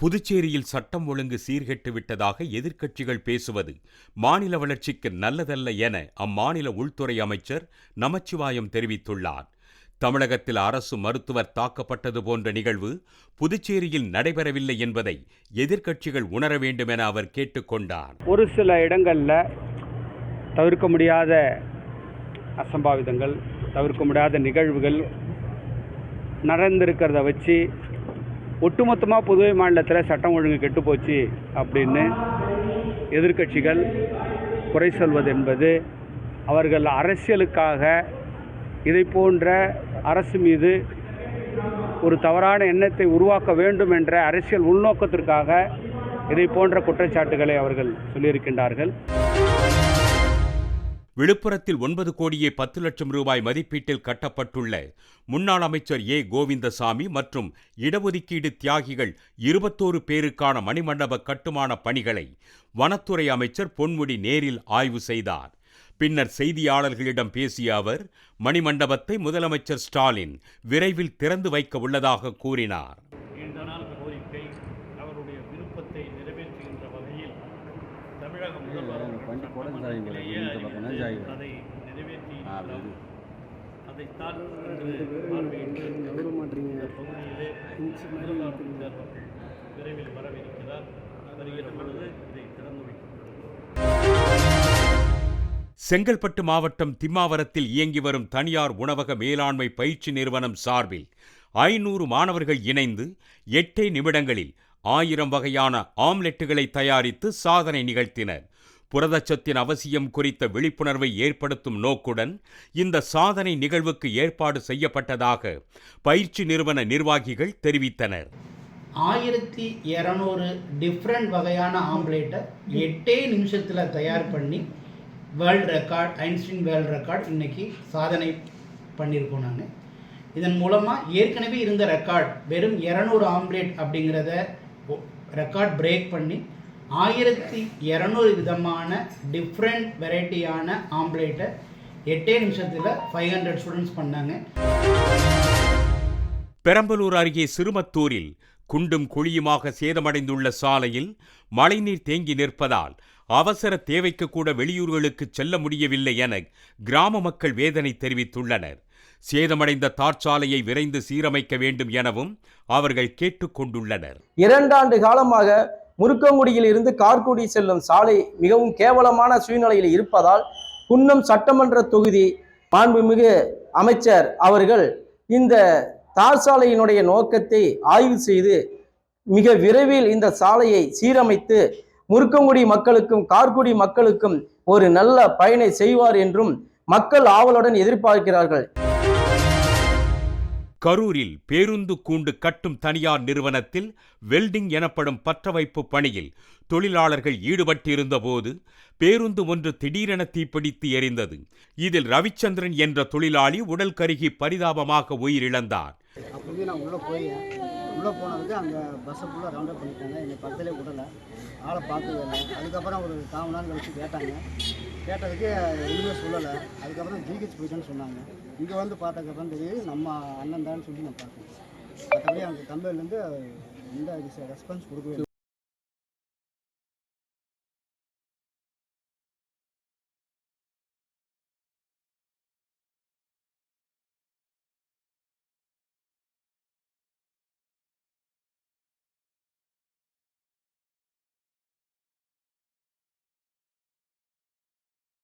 புதுச்சேரியில் சட்டம் ஒழுங்கு சீர்கெட்டு விட்டதாக எதிர்க்கட்சிகள் பேசுவது மாநில வளர்ச்சிக்கு நல்லதல்ல என அம்மாநில உள்துறை அமைச்சர் நமச்சிவாயம் தெரிவித்துள்ளார். தமிழகத்தில் அரசு மருத்துவர் தாக்கப்பட்டது போன்ற நிகழ்வு புதுச்சேரியில் நடைபெறவில்லை என்பதை எதிர்க்கட்சிகள் உணர வேண்டும் என அவர் கேட்டுக்கொண்டார் ஒரு சில இடங்களில் தவிர்க்க முடியாத அசம்பாவிதங்கள் தவிர்க்க முடியாத நிகழ்வுகள் நடந்திருக்கிறத வச்சு ஒட்டுமொத்தமாக புதுவை மாநிலத்தில் சட்டம் ஒழுங்கு கெட்டுப்போச்சு அப்படின்னு எதிர்க்கட்சிகள் குறை சொல்வது என்பது அவர்கள் அரசியலுக்காக இதை போன்ற அரசு மீது ஒரு தவறான எண்ணத்தை உருவாக்க வேண்டும் என்ற அரசியல் உள்நோக்கத்திற்காக இதை போன்ற குற்றச்சாட்டுகளை அவர்கள் சொல்லியிருக்கின்றார்கள். விழுப்புரத்தில் ஒன்பது கோடியே பத்து லட்சம் ரூபாய் மதிப்பீட்டில் கட்டப்பட்டுள்ள முன்னாள் அமைச்சர் ஏ. கோவிந்தசாமி மற்றும் இடஒதுக்கீடு தியாகிகள் இருபத்தோரு பேருக்கான மணிமண்டப கட்டுமான பணிகளை வனத்துறை அமைச்சர் பொன்முடி நேரில் ஆய்வு செய்தார். பின்னர் செய்தியாளர்களிடம் பேசிய அவர் மணிமண்டபத்தை முதலமைச்சர் ஸ்டாலின் விரைவில் திறந்து வைக்க உள்ளதாக கூறினார். அதை நிறைவேற்றி. அதைத்தான் பார்வையிட்டு பகுதியிலே முதல்வர் விரைவில் வரவிருக்கிறார். வருகிற பொழுது இதை திறந்து செங்கல்பட்டு மாவட்டம் திம்மாவரத்தில் இயங்கி வரும் தனியார் உணவக மேலாண்மை பயிற்சி நிறுவனம் சார்பில் ஐநூறு மாணவர்கள் இணைந்து எட்டே நிமிடங்களில் ஆயிரம் வகையான ஆம்லெட்டுகளை தயாரித்து சாதனை நிகழ்த்தினர். புரதச்சத்தின் அவசியம் குறித்த விழிப்புணர்வை ஏற்படுத்தும் நோக்குடன் இந்த சாதனை நிகழ்வுக்கு ஏற்பாடு செய்யப்பட்டதாக பயிற்சி நிறுவன நிர்வாகிகள் தெரிவித்தனர். ஆயிரத்தி இரநூறு டிஃப்ரெண்ட் வகையான ஆம்லேட்டை எட்டே நிமிஷத்தில் தயார் பண்ணி world record Einstein world record இன்னைக்கு சாதனை பண்ணியிருக்கோம் நாங்கள் இதன் மூலமாக ஏற்கனவே இருந்த ரெக்கார்ட் வெறும் இரநூறு ஆம்லேட் அப்படிங்கிறத ரெக்கார்ட் பிரேக் பண்ணி ஆயிரத்தி இரநூறு விதமான டிஃப்ரெண்ட் வெரைட்டியான ஆம்லேட்டை எட்டே நிமிஷத்தில் ஃபைவ் ஹண்ட்ரட் ஸ்டூடெண்ட்ஸ் பண்ணாங்க. பெரம்பலூர் அருகே சிறுமத்தூரில் குண்டும் குழியுமாக சேதமடைந்துள்ள சாலையில் மழைநீர் தேங்கி நிற்பதால் அவசர தேவைக்கு கூட வெளியூர்களுக்கு செல்ல முடியவில்லை என கிராம மக்கள் வேதனை தெரிவித்துள்ளனர். சேதமடைந்த தார்ச்சாலையை விரைந்து சீரமைக்க வேண்டும் எனவும் அவர்கள் கேட்டுக்கொண்டுள்ளனர். இரண்டாண்டு காலமாக முருக்கங்குடியில் இருந்து கார்குடி செல்லும் சாலை மிகவும் கேவலமான சூழ்நிலையில் இருப்பதால் குன்னம் சட்டமன்ற தொகுதி மாண்புமிகு அமைச்சர் அவர்கள் இந்த தார் சாலையினுடைய நோக்கத்தை ஆய்வு செய்து மிக விரைவில் இந்த சாலையை சீரமைத்து முருக்கங்குடி மக்களுக்கும் கார்குடி மக்களுக்கும் ஒரு நல்ல பயனை செய்வார் என்றும் மக்கள் ஆவலுடன் எதிர்பார்க்கிறார்கள். கரூரில் பேருந்து கூண்டு கட்டும் தனியார் நிறுவனத்தில் வெல்டிங் எனப்படும் பற்றவைப்பு பணியில் தொழிலாளர்கள் ஈடுபட்டிருந்தபோது பேருந்து ஒன்று திடீரென தீப்பிடித்து எரிந்தது. இதில் ரவிச்சந்திரன் என்ற தொழிலாளி உடல் கருகி பரிதாபமாக உயிரிழந்தார். அப்போது நான் உள்ளே போய் உள்ளே போனதுக்கு அங்கே பஸ்ஸை ஃபுல்லாக ரவுண்ட் அப் பண்ணிட்டாங்க. என்னை பக்கத்திலே விடலை. ஆளை பார்க்கவே இல்லை. அதுக்கப்புறம் ஒரு காம நேரம் கழிச்சு கேட்டாங்க. கேட்டதுக்கு எதுவுமே சொல்லலை. அதுக்கப்புறம் ஜிஹெச் போயிட்டேன்னு சொன்னாங்க. இங்கே வந்து பார்த்ததுக்கப்புறம் தெரியுது நம்ம அண்ணன் தான் சொல்லி நான் பார்த்தேன் மற்றபடி அவங்க கம்பெனிலேருந்து எந்த ரெஸ்பான்ஸ் கொடுக்கவே இல்லை.